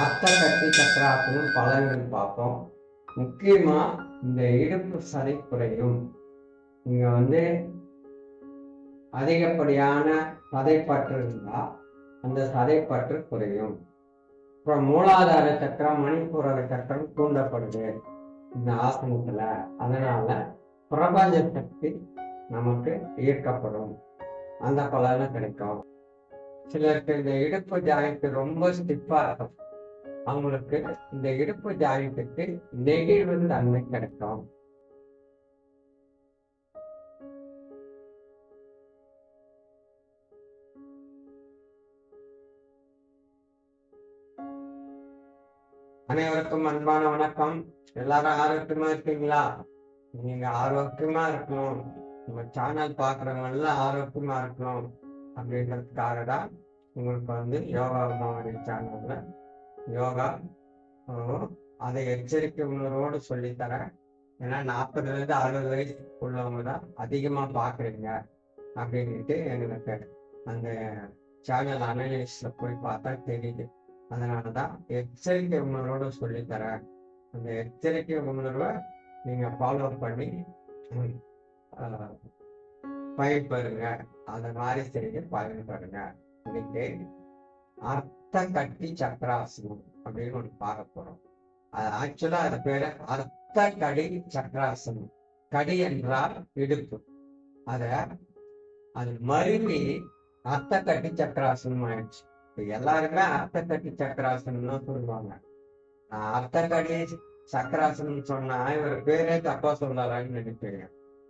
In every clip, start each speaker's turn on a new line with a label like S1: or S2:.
S1: அர்த்த கட்டி சக்கராசனம் பலன்கள் பார்ப்போம் முக்கியமா இந்த இடுப்பு சதை குறையும் நீங்க வந்து அதிகப்படியான சதைப்பற்று இருந்தா அந்த சதைப்பற்று குறையும். அப்புறம் மூலாதார சக்கரம் மணிப்பூரக சக்கரம் தூண்டப்படுது இந்த ஆசனத்துல. அதனால பிரபஞ்ச சக்தி நமக்கு ஈர்க்கப்படும். அந்த பலனும் கிடைக்கும். சிலருக்கு இந்த இடுப்பு ஜாயிண்ட் ரொம்ப ஸ்டிப்பா இருக்கும். அவங்களுக்கு இந்த இடுப்பு ஜாயிண்ட்டுக்கு நெகிழ்வு தன்மை கிடைக்கும். அனைவருக்கும் அன்பான வணக்கம். எல்லாரும் ஆரோக்கியமா இருக்கீங்களா? நீங்க ஆரோக்கியமா இருக்கணும். நம்ம சேனல் பாக்குறவங்க எல்லாம் ஆரோக்கியமா இருக்கணும். அப்படின்றதுக்காக தான் உங்களுக்கு வந்து யோகா மாவடி சேனல்ல யோகா அதை எச்சரிக்கை உணர்வோடு சொல்லித்தரேன். ஏன்னா நாற்பதுலேருந்து அறுபது வயசு உள்ளவங்க தான் அதிகமாக பார்க்குறீங்க அப்படின்ட்டு எங்களுக்கு அந்த சேனல் அனலிஸ்ட்ல போய் பார்த்தா தெரியுது. அதனாலதான் எச்சரிக்கை உணர்வோடு சொல்லித்தரேன். அந்த எச்சரிக்கை உணர்வை நீங்கள் ஃபாலோ பண்ணி ம், அதை பயன்பெறுங்க அந்த மாதிரி செய்து பயன்பெறுங்க அப்படின்ட்டு அர்த்த கட்டி சக்கராசனம் அப்படின்னு ஒன்று பார்க்க போறோம். அது ஆக்சுவலா அது பேரு அர்த்த கடி சக்கராசனம் கடி என்றால் இடுப்பு. அத அது மருவி அர்த்த கட்டி சக்கராசனம் ஆயிடுச்சு. இப்ப எல்லாருமே அர்த்த கட்டி சக்கராசனம் தான் சொல்லுவாங்க. அர்த்த கடி சக்கராசனம் சொன்னா இவர் பேரே தப்பா சொல்லலான்னு நினைப்பீங்க.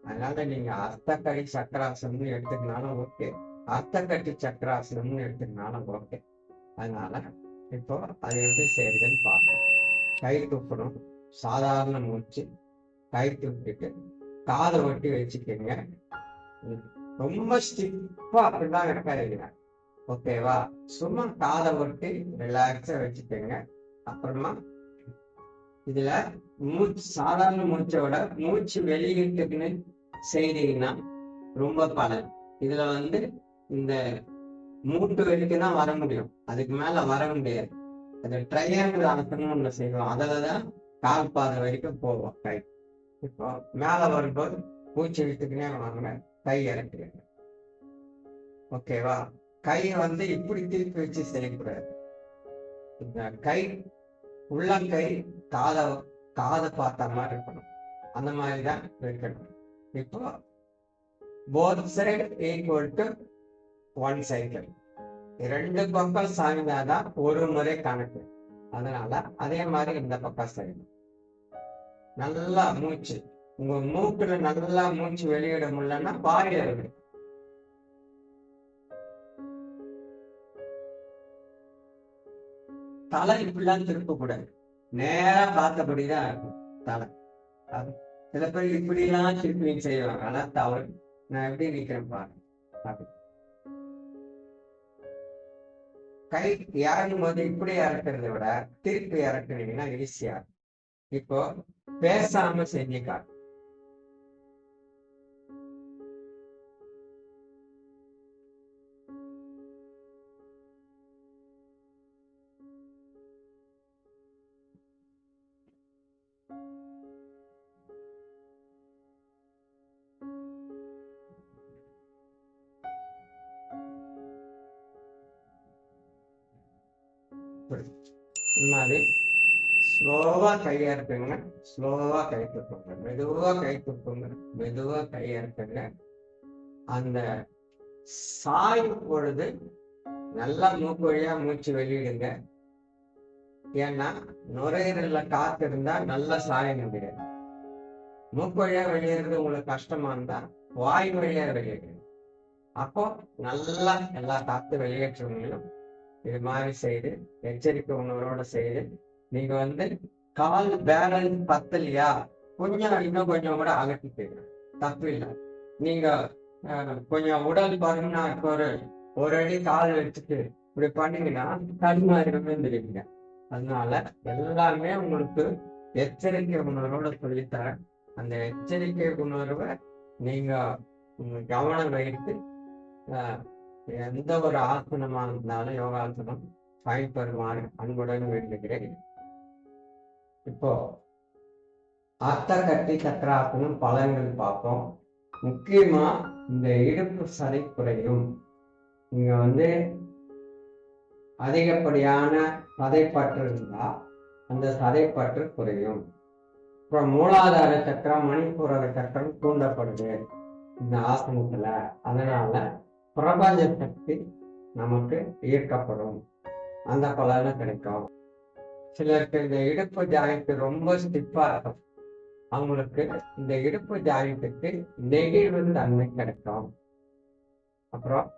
S1: அதனால நீங்க அர்த்த கடி சக்கராசனம்னு எடுத்துக்கினாலும் ஓகே அர்த்த கட்டி சக்கராசனம்னு எடுத்துக்கினாலும் ஓகே அதனால இப்போ அது எப்படி செய்யுதுன்னு பார்ப்போம். கை துப்பணும். சாதாரண மூச்சு. கை துப்பிட்டு காதை ஒட்டி வச்சுக்கோங்க. ரொம்ப ஸ்டிப்பா அப்படிதான் இருக்காதீங்க ஓகேவா சும்மா காதை ஒட்டி ரிலாக்ஸா வச்சுக்கோங்க. அப்புறமா இதுல மூச்சு சாதாரண மூச்சை விட மூச்சு வெளியிட்டுக்குன்னு செய்தீங்கன்னா ரொம்ப பலன். இதுல வந்து இந்த மூட்டு வரைக்கும் தான் வர முடியும். அதுக்கு மேல வர முடியாது. அது ட்ரையாங்கிள் ஆசனம் ஒண்ணு செய்வோம். அதில் தான் கால் பாதை வரைக்கும் போவோம். கை. இப்போ மேல வரும்போது பூச்சி விட்டுக்குன்னே வாங்க. கை இறக்குறீங்க ஓகேவா கையை வந்து இப்படி திருப்பி வச்சு செய்யக்கூடாது. இந்த கை உள்ளங்கை காதை காதை பார்த்த மாதிரி இருக்கணும். அந்த மாதிரி தான் இருக்கணும் இப்போ both side equal to one cycle ரெண்டு பக்கம் சாய்ந்தாதான் ஒரு முறை கணக்கு. அதனால அதே மாதிரி இந்த பக்கம் செய்யணும் நல்லா மூச்சு. உங்க மூக்குல நல்லா மூச்சு வெளியிட முடியலன்னா வாயில இருக்கு தலை இப்படிலாம் திருப்ப கூடாது நேரா பார்த்தபடிதான் இருக்கும் தலை. சில பேர் இப்படிலாம் திருப்பி செய்வாங்க. ஆனா தவறு. நான் எப்படி நிக்கிறேன் பாருங்க. கை இறங்கும் போது இப்படி இறக்குறதை விட திருப்பி இறக்குனீங்கன்னா ஈஸியா இருக்கும். இப்போ பேசாம செஞ்சு காட்டு இந்த மாதிரி ஸ்லோவாக கையா இருக்குங்க ஸ்லோவா கை துப்புங்க மெதுவா கை மெதுவா கையா இருக்குங்க அந்த சாயும் பொழுது நல்லா மூக்கு வழியா மூச்சு வெளியிடுங்க. ஏன்னா நுரையீரல்ல காத்து இருந்தா நல்லா சாய முடியாது. மூக்கு வழியா வெளியேறது உங்களுக்கு கஷ்டமா இருந்தா வாய் வழியா வெளியிடுங்க. அப்போ நல்லா எல்லா காத்து வெளியேற்றவங்களும் இது மாதிரி செய்து எச்சரிக்கை உணர்வோட செய்து நீங்க வந்து கால் பேலன்ஸ் பத்தலையா? கொஞ்சம் இன்னும் கொஞ்சம் கூட அகட்டிட்டு தப்பு இல்லை. நீங்க கொஞ்சம் உடல் பருமனா இப்போ ஒரு ஒரு அடி கால் வச்சுட்டு இப்படி பண்ணீங்கன்னா தடுமாறிடவே தெரியுங்க. அதனால எல்லாமே உங்களுக்கு எச்சரிக்கை உணர்வோட சொல்லித்தரேன். அந்த எச்சரிக்கை உணர்வை நீங்க கவனம் வைத்து எந்த ஒரு ஆசனமா இருந்தாலும் யோகாசனம் பயன்பெறுமாறு அன்புடன் வேண்டுகிறேன். இப்போ அர்த்த கட்டி சக்கராசனம் பலன்கள் பார்ப்போம். முக்கியமா இந்த இடுப்பு சதை குறையும் நீங்க வந்து அதிகப்படியான சதைப்பற்று இருந்தா அந்த சதைப்பற்று குறையும். அப்புறம் மூலாதார சக்கரம் மணிப்பூரக சக்கரம் தூண்டப்படுது இந்த ஆசனத்துல. அதனால பிரபஞ்ச சக்தி நமக்கு ஈர்க்கப்படும். அந்த பலனை கிடைக்கும். சிலருக்கு இந்த இடுப்பு ஜாயிண்ட் ரொம்ப ஸ்டிப்பா இருக்கும். அவங்களுக்கு இந்த இடுப்பு ஜாயிண்ட்டுக்கு நெகிழ்வு தன்மை கிடைக்கும். அப்புறம்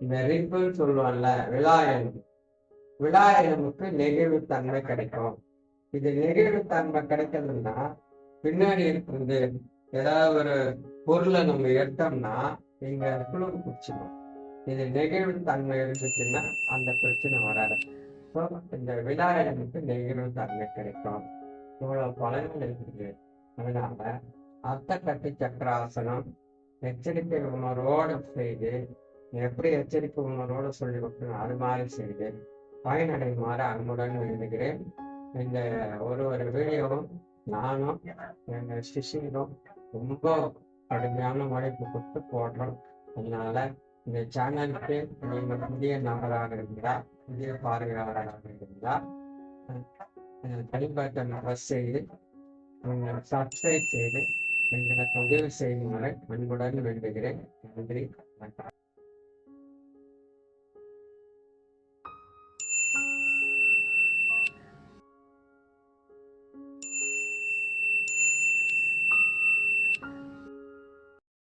S1: இந்த ரிப்பிள் சொல்லுவோம்ல விழாயனம் விழாயனமுக்கு நெகிழ்வு தன்மை கிடைக்கும். இது நெகிழ்வு தன்மை கிடைக்கிறதுன்னா பின்னாடி இருக்கிறது ஏதாவது ஒரு பொருளை நம்ம எடுத்தோம்னா இங்க குளிர் குடிச்சிடும் இது நெகிழ்வு தன்மை இருந்துச்சுன்னா அந்த பிரச்சனை வராது. ஸோ இந்த விழாயனுக்கு நெகிழ்வு தன்மை கிடைக்கும். இவ்வளவு பலன்கள் இருக்குது. அதனால அர்த்த கட்டி சக்கராசனம் எச்சரிக்கை உணர்வோடு செய்து எப்படி எச்சரிக்கை உணர்வோடு சொல்லி கொடுக்கணும் அது மாதிரி செய்து பயனடைமாறு அன்புடன் வேண்டுகிறேன். இந்த ஒரு ஒரு வீடியோவும் நானும் எங்கள் சிஷியரும் ரொம்ப கடுமையான உழைப்பு கொடுத்து போடுறோம். அதனால இந்த சேனலுக்கு நீங்க புதிய நபராக இருந்தா புதிய பார்வையாளராக இருந்தா தனிப்பட்ட ப்ரெஸ் செய்து சப்ஸ்கிரைப் செய்து எங்களுக்கு உதவி செய்யுமாறு அன்புடன் வேண்டுகிறேன். நன்றி வணக்கம்.